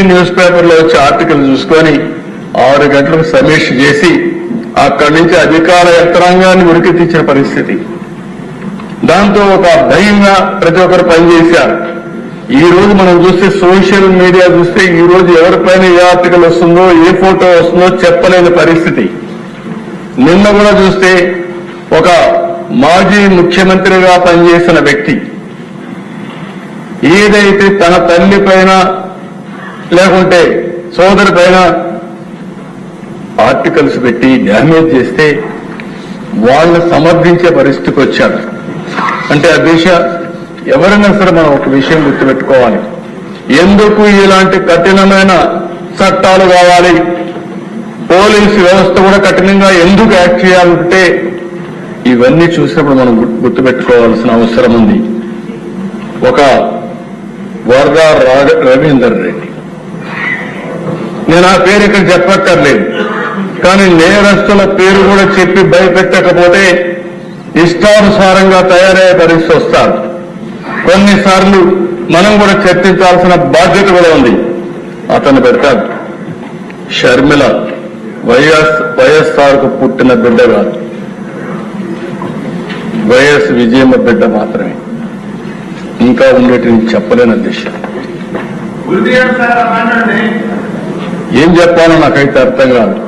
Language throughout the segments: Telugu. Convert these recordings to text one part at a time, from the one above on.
హిందీ న్యూస్ పేపర్లో వచ్చే ఆర్టికల్ చూసుకొని ఆరు గంటలకు సమీక్ష చేసి అక్కడి నుంచి అధికార యంత్రాంగాన్ని ఉరికెత్తించిన పరిస్థితి. దాంతో ఒక భయంగా ప్రతి ఒక్కరు పనిచేశారు. ఈ రోజు మనం చూస్తే సోషల్ మీడియా చూస్తే ఈ రోజు ఎవరిపైన ఏ ఆర్టికల్ వస్తుందో ఏ ఫోటో వస్తుందో చెప్పలేని పరిస్థితి. నిన్న కూడా చూస్తే ఒక మాజీ ముఖ్యమంత్రిగా పనిచేసిన వ్యక్తి. ఏదైతే తన తల్లి పైన లేకుంటే సోదరు పైన ఆర్టికల్స్ పెట్టి డ్యామేజ్ చేస్తే వాళ్ళని సమర్థించే పరిస్థితికి వచ్చారు. అంటే ఆ ఎవరైనా సరే మనం ఒక విషయం గుర్తుపెట్టుకోవాలి. ఎందుకు ఇలాంటి కఠినమైన చట్టాలు కావాలి? పోలీసు వ్యవస్థ కూడా కఠినంగా ఎందుకు యాక్ట్ చేయాలంటే ఇవన్నీ చూసినప్పుడు మనం గుర్తుపెట్టుకోవాల్సిన అవసరం ఉంది. ఒక వరద రవీందర్ రెడ్డి. నేను ఆ పేరు ఇక్కడ చెప్పక్కర్లేదు. కానీ నేరస్తుల పేరు కూడా చెప్పి భయపెట్టకపోతే ఇష్టానుసారంగా తయారయ్యే పరిస్థితి వస్తారు కొన్నిసార్లు మనం కూడా చర్చించాల్సిన బాధ్యత కూడా ఉంది. అతను పెడతాడు షర్మిల వైఎస్ వైఎస్ఆర్కు పుట్టిన బిడ్డ కాదు. వైఎస్ విజయమ్మ బిడ్డ మాత్రమే. ఇంకా ఉండేటిని చెప్పలేని దిశ ఏం చెప్పాలో నాకైతే అర్థం కాదు.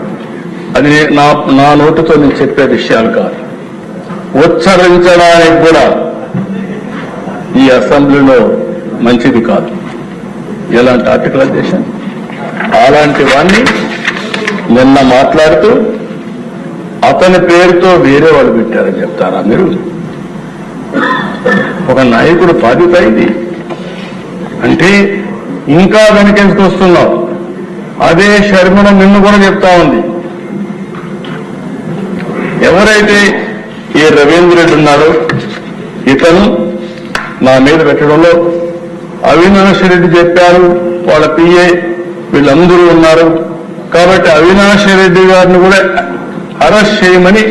అది నా నా నోటితో నేను చెప్పే విషయాలు కాదు. ఉచ్చరించడానికి కూడా ఈ అసెంబ్లీలో మంచిది కాదు. ఎలాంటి ఆర్టికలైజేషన్? అలాంటి వాణ్ణి నిన్న మాట్లాడుతూ అతని పేరుతో వేరే వాళ్ళు పెట్టారని చెప్తారా మీరు? ఒక నాయకుడు బాధ్యత ఇది. అంటే ఇంకా వెనకేసుకు వస్తున్నావు? అదే శర్మణ నిన్ను కూడా చెప్తా ఉంది. ఎవరైతే ఈ రవీంద్ర రెడ్డి ఉన్నాడో ఇతను నా మీద పెట్టడంలో అవినాష్ రెడ్డి చెప్పారు వాళ్ళ పిఏ వీళ్ళందరూ ఉన్నారు. కాబట్టి అవినాష్ రెడ్డి గారిని కూడా అరెస్ట్ చేయమని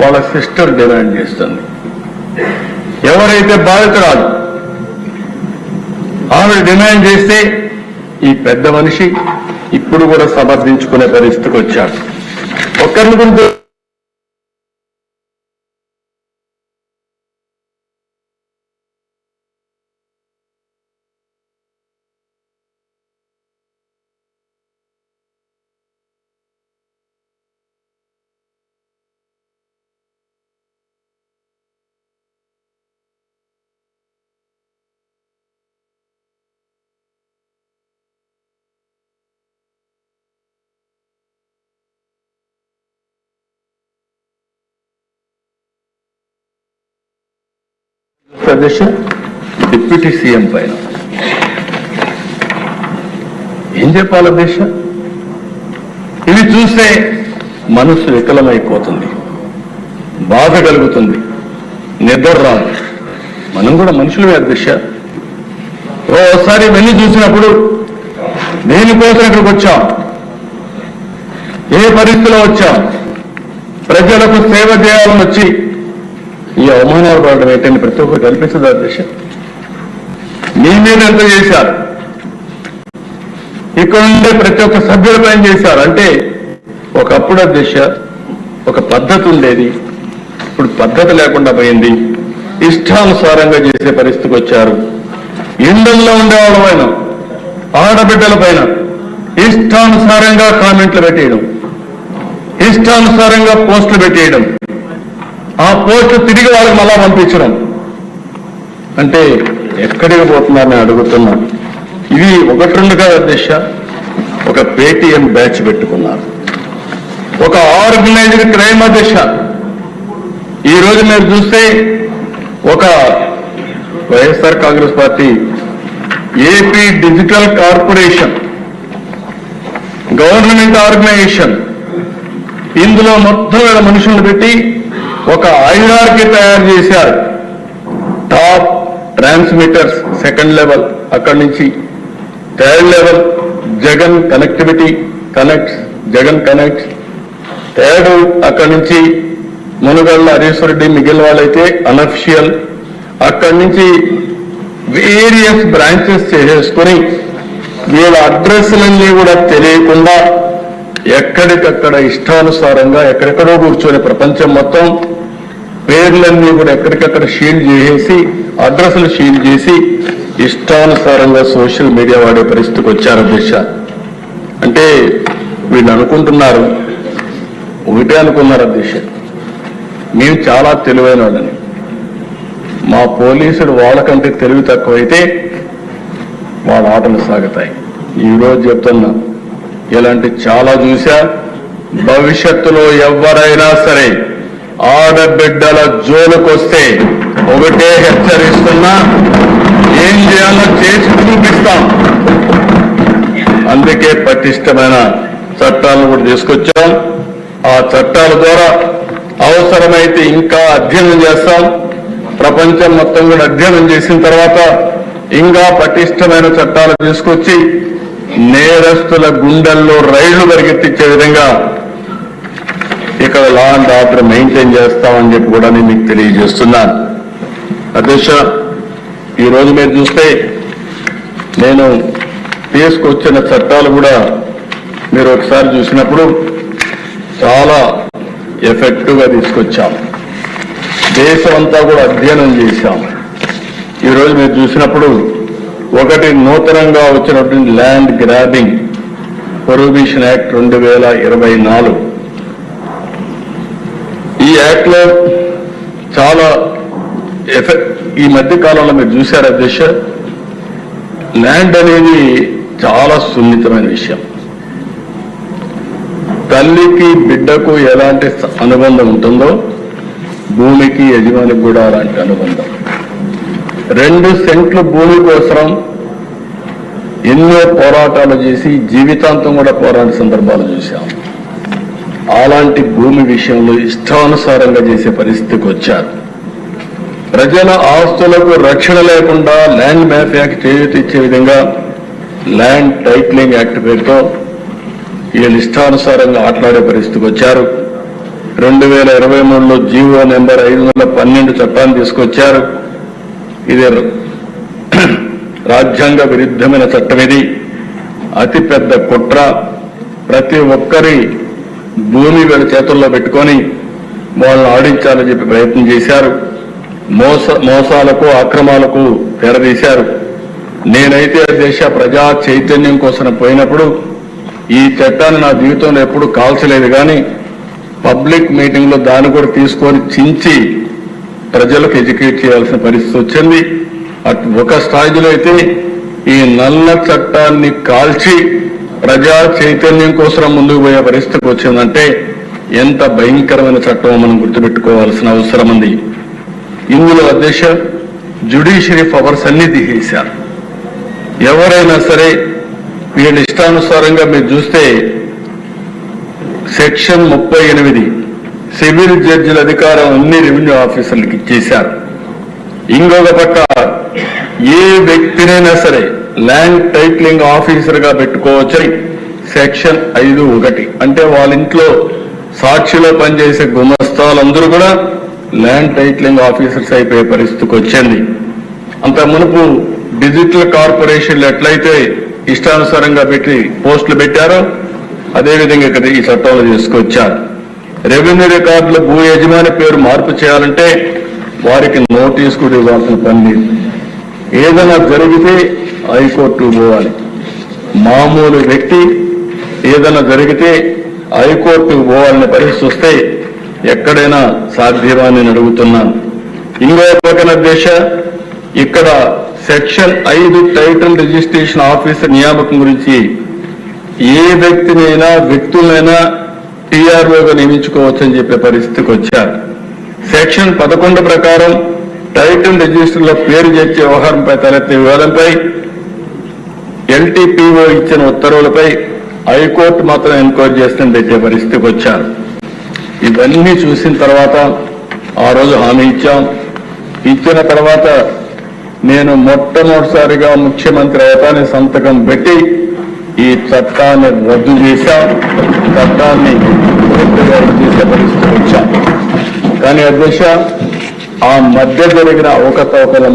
వాళ్ళ సిస్టర్ డిమాండ్ చేస్తుంది. ఎవరైతే బాధితురాలు ఆమె డిమాండ్ చేస్తే ఈ పెద్ద మనిషి ఇప్పుడు కూడా సమర్థించుకునే పరిస్థితికి వచ్చాడు. ఒకరిని గురించి ప్రదేశ్ డిప్యూటీ సీఎం పైన. ఏం చెప్పాలి దేశ ఇవి చూస్తే మనసు వికలమైపోతుంది. బాధ కలుగుతుంది. నిద్ర రాదు. మనం కూడా మనుషులమే అధ్యక్ష ఓసారి ఇవన్నీ చూసినప్పుడు దేనికోసం ఇక్కడికి వచ్చాం? ఏ పరిస్థితిలో వచ్చాం? ప్రజలకు సేవ చేయాలని వచ్చి ఈ అవమానాలు పడడం ఏంటంటే ప్రతి ఒక్కరు కల్పిస్తుంది అధ్యక్ష దిశ మీ మీద ఎంత చేశారు. ఇక్కడ ఉండే ప్రతి ఒక్క సభ్యుల పైన చేశారు అంటే ఒకప్పుడు అధ్యక్ష ఒక పద్ధతి ఉండేది. ఇప్పుడు పద్ధతి లేకుండా పోయింది. ఇష్టానుసారంగా చేసే పరిస్థితికి వచ్చారు. ఇండంలో ఉండేవాళ్ళ పైన ఆడబిడ్డల పైన ఇష్టానుసారంగా కామెంట్లు పెట్టేయడం. ఇష్టానుసారంగా పోస్టులు పెట్టేయడం. ఆ పోస్టు తిరిగి వాళ్ళకి మళ్ళా పంపించడం. అంటే ఎక్కడికి పోతున్నారని అడుగుతున్నాను ఇది ఒకటి రెండుగా దిశ ఒక పేటిఎం బ్యాచ్ పెట్టుకున్నారు. ఒక ఆర్గనైజ్డ్ క్రైమ్ దిశ ఈ రోజు మీరు చూస్తే ఒక YSR Congress party AP digital corporation government organisation ఇందులో మొత్తం వేల మనుషులను పెట్టి ఒక ఐఆర్కి తయారు చేశారు. టాప్ ట్రాన్స్మిటర్స్ సెకండ్ లెవెల్ అక్కడి నుంచి third level Jagan connectivity connect Jagan connect third అక్కడి నుంచి మునుగళ్ళ హరీశ్వరెడ్డి మిగిలిన వాళ్ళైతే అనఫిషియల్ అక్కడి నుంచి వేరియస్ బ్రాంచెస్ చేసేసుకుని వీళ్ళ అడ్రస్లన్నీ కూడా తెలియకుండా ఎక్కడికక్కడ ఇష్టానుసారంగా ఎక్కడెక్కడో కూర్చొని ప్రపంచం మొత్తం పేర్లన్నీ కూడా ఎక్కడికక్కడ షీల్డ్ చేసేసి అడ్రస్లు షీల్డ్ చేసి ఇష్టానుసారంగా సోషల్ మీడియా వాడే పరిస్థితికి వచ్చారు అధ్యక్ష. అంటే వీళ్ళు అనుకుంటున్నారు. ఒకటే అనుకున్నారు అధ్యక్ష. మేము చాలా తెలివైన వాళ్ళని. మా పోలీసుడు వాళ్ళకంటే తెలివి తక్కువైతే వాళ్ళ ఆటలు సాగుతాయి. ఈ రోజు చెప్తున్నా. ఇలాంటి చాలా చూశా భవిష్యత్తులో ఎవరైనా సరే ఆడబిడ్డల జోలుకొస్తే ఒకటే హెచ్చరిస్తున్నా ఏం చేయాలో చేసి చూపిస్తాం. అందుకే పటిష్టమైన చట్టాలను కూడా తీసుకొచ్చాం. ఆ చట్టాల ద్వారా అవసరమైతే ఇంకా అధ్యయనం చేస్తాం. ప్రపంచం మొత్తం కూడా అధ్యయనం చేసిన తర్వాత ఇంకా పటిష్టమైన చట్టాలు తీసుకొచ్చి నేరస్తుల గుండెల్లో రైళ్ళు పరిగెత్తించే విధంగా ఇక్కడ లా అండ్ ఆర్డర్ మెయింటైన్ చేస్తామని చెప్పి కూడా నేను మీకు తెలియజేస్తున్నాను. అధ్యక్ష ఈరోజు మీరు చూస్తే నేను తీసుకొచ్చిన చట్టాలు కూడా మీరు ఒకసారి చూసినప్పుడు చాలా ఎఫెక్టివ్గా తీసుకొచ్చాం. దేశం అంతా కూడా అధ్యయనం చేశాం. ఈరోజు మీరు చూసినప్పుడు ఒకటి నూతనంగా వచ్చినటువంటి ల్యాండ్ గ్రాబింగ్ ప్రొహిబిషన్ యాక్ట్ రెండు వేల ఇరవై నాలుగు. ఈ యాక్ట్లో చాలా ఎఫెక్ట్ ఈ మధ్య కాలంలో మీరు చూశారు అధ్యక్ష ల్యాండ్ అనేది చాలా సున్నితమైన విషయం. తల్లికి బిడ్డకు ఎలాంటి అనుబంధం ఉంటుందో భూమికి యజమానికి కూడా అలాంటి అనుబంధం. రెండు సెంట్లు భూమి కోసం ఎన్నో పోరాటాలు చేసి జీవితాంతం కూడా పోరాట సందర్భాలు చూశాం. అలాంటి భూమి విషయంలో ఇష్టానుసారంగా చేసే పరిస్థితికి వచ్చారు. ప్రజల ఆస్తులకు రక్షణ లేకుండా ల్యాండ్ మాఫియాకి చేయతిచ్చే విధంగా ల్యాండ్ టైటిలింగ్ యాక్ట్ పేరుతో వీళ్ళు ఇష్టానుసారంగా ఆటలాడే పరిస్థితికి వచ్చారు. రెండు వేల ఇరవై మూడులో జీవో నెంబర్ ఐదు వందల పన్నెండు చట్టాన్ని తీసుకొచ్చారు. ఇది రాజ్యాంగ విరుద్ధమైన చట్టం ఇది. అతిపెద్ద కుట్ర ప్రతి ఒక్కరి భూమి వీళ్ళ చేతుల్లో పెట్టుకొని వాళ్ళని ఆడించాలని చెప్పి ప్రయత్నం చేశారు. మోస మోసాలకు అక్రమాలకు తెరదీశారు. నేనైతే దేశ ప్రజా చైతన్యం కోసం పోయినప్పుడు ఈ చట్టాన్ని నా జీవితంలో ఎప్పుడు కాల్చలేదు కానీ పబ్లిక్ మీటింగ్లో దాన్ని కూడా తీసుకొని చించి ప్రజలకు ఎడ్యుకేట్ చేయాల్సిన పరిస్థితి వచ్చింది. ఒక స్థాయిలో అయితే ఈ నల్ల చట్టాన్ని కాల్చి ప్రజా చైతన్యం కోసం ముందుకు పోయే పరిస్థితికి వచ్చిందంటే ఎంత భయంకరమైన చట్టం మనం గుర్తుపెట్టుకోవాల్సిన అవసరం ఉంది. ఇందులో అధ్యక్ష జ్యుడిషియరీ పవర్స్ అన్ని తీసేశారు ఎవరైనా సరే వీళ్ళ ఇష్టానుసారంగా మీరు చూస్తే సెక్షన్ ముప్పై ఎనిమిది సివిల్ జడ్జిల అధికారం అన్ని రెవెన్యూ ఆఫీసర్లకు ఇచ్చేశారు. ఇంకొక పక్క ఏ వ్యక్తినైనా సరే ల్యాండ్ టైటిలింగ్ ఆఫీసర్గా పెట్టుకోవచ్చని సెక్షన్ ఐదు ఒకటి. అంటే వాళ్ళ ఇంట్లో సాక్షిలో పనిచేసే గుమస్తాలందరూ కూడా ల్యాండ్ టైటిలింగ్ ఆఫీసర్స్ అయిపోయే పరిస్థితికి వచ్చింది అంత మునుపు డిజిటల్ కార్పొరేషన్లు ఎట్లయితే ఇష్టానుసారంగా పెట్టి పోస్టులు పెట్టారో అదేవిధంగా ఇక్కడ ఈ చట్టంలో తీసుకొచ్చారు. రెవెన్యూ రికార్డుల భూ యజమాని పేరు మార్పు చేయాలంటే వారికి నోటీస్ కూడా ఇవ్వాల్సిన పని లేదు. ఏదైనా జరిగితే హైకోర్టు పోవాలి. మామూలు వ్యక్తి ఏదైనా జరిగితే హైకోర్టు పోవాలని పరిస్థితి వస్తే ఎక్కడైనా సాధ్యమా నేను అడుగుతున్నాను. ఇంకో పక్కన దేశ ఇక్కడ సెక్షన్ ఐదు టైటిల్ రిజిస్ట్రేషన్ ఆఫీసర్ నియామకం గురించి ఏ వ్యక్తినైనా వ్యక్తులైనా టీఆర్ఓగా నియమించుకోవచ్చని చెప్పే పరిస్థితికి వచ్చారు. సెక్షన్ పదకొండు ప్రకారం టైటిల్ రిజిస్టర్లో పేరు చేర్చే వ్యవహారంపై తలెత్తిన వివాదంపై ఎల్టీపీఓ ఇచ్చిన ఉత్తర్వులపై హైకోర్టు మాత్రం ఎంక్వైరీ చేస్తుందని పెట్టే పరిస్థితికి వచ్చారు. ఇవన్నీ చూసిన తర్వాత ఆ రోజు హామీ ఇచ్చాం. ఇచ్చిన తర్వాత నేను మొట్టమొదటిసారిగా ముఖ్యమంత్రి అవుతానే సంతకం పెట్టి ఈ చట్టాన్ని రద్దు చేశాం చట్టాన్ని పూర్తిగా రద్దు వచ్చాం. కానీ అధ్యక్ష ఆ మధ్య జరిగిన అవకతవకల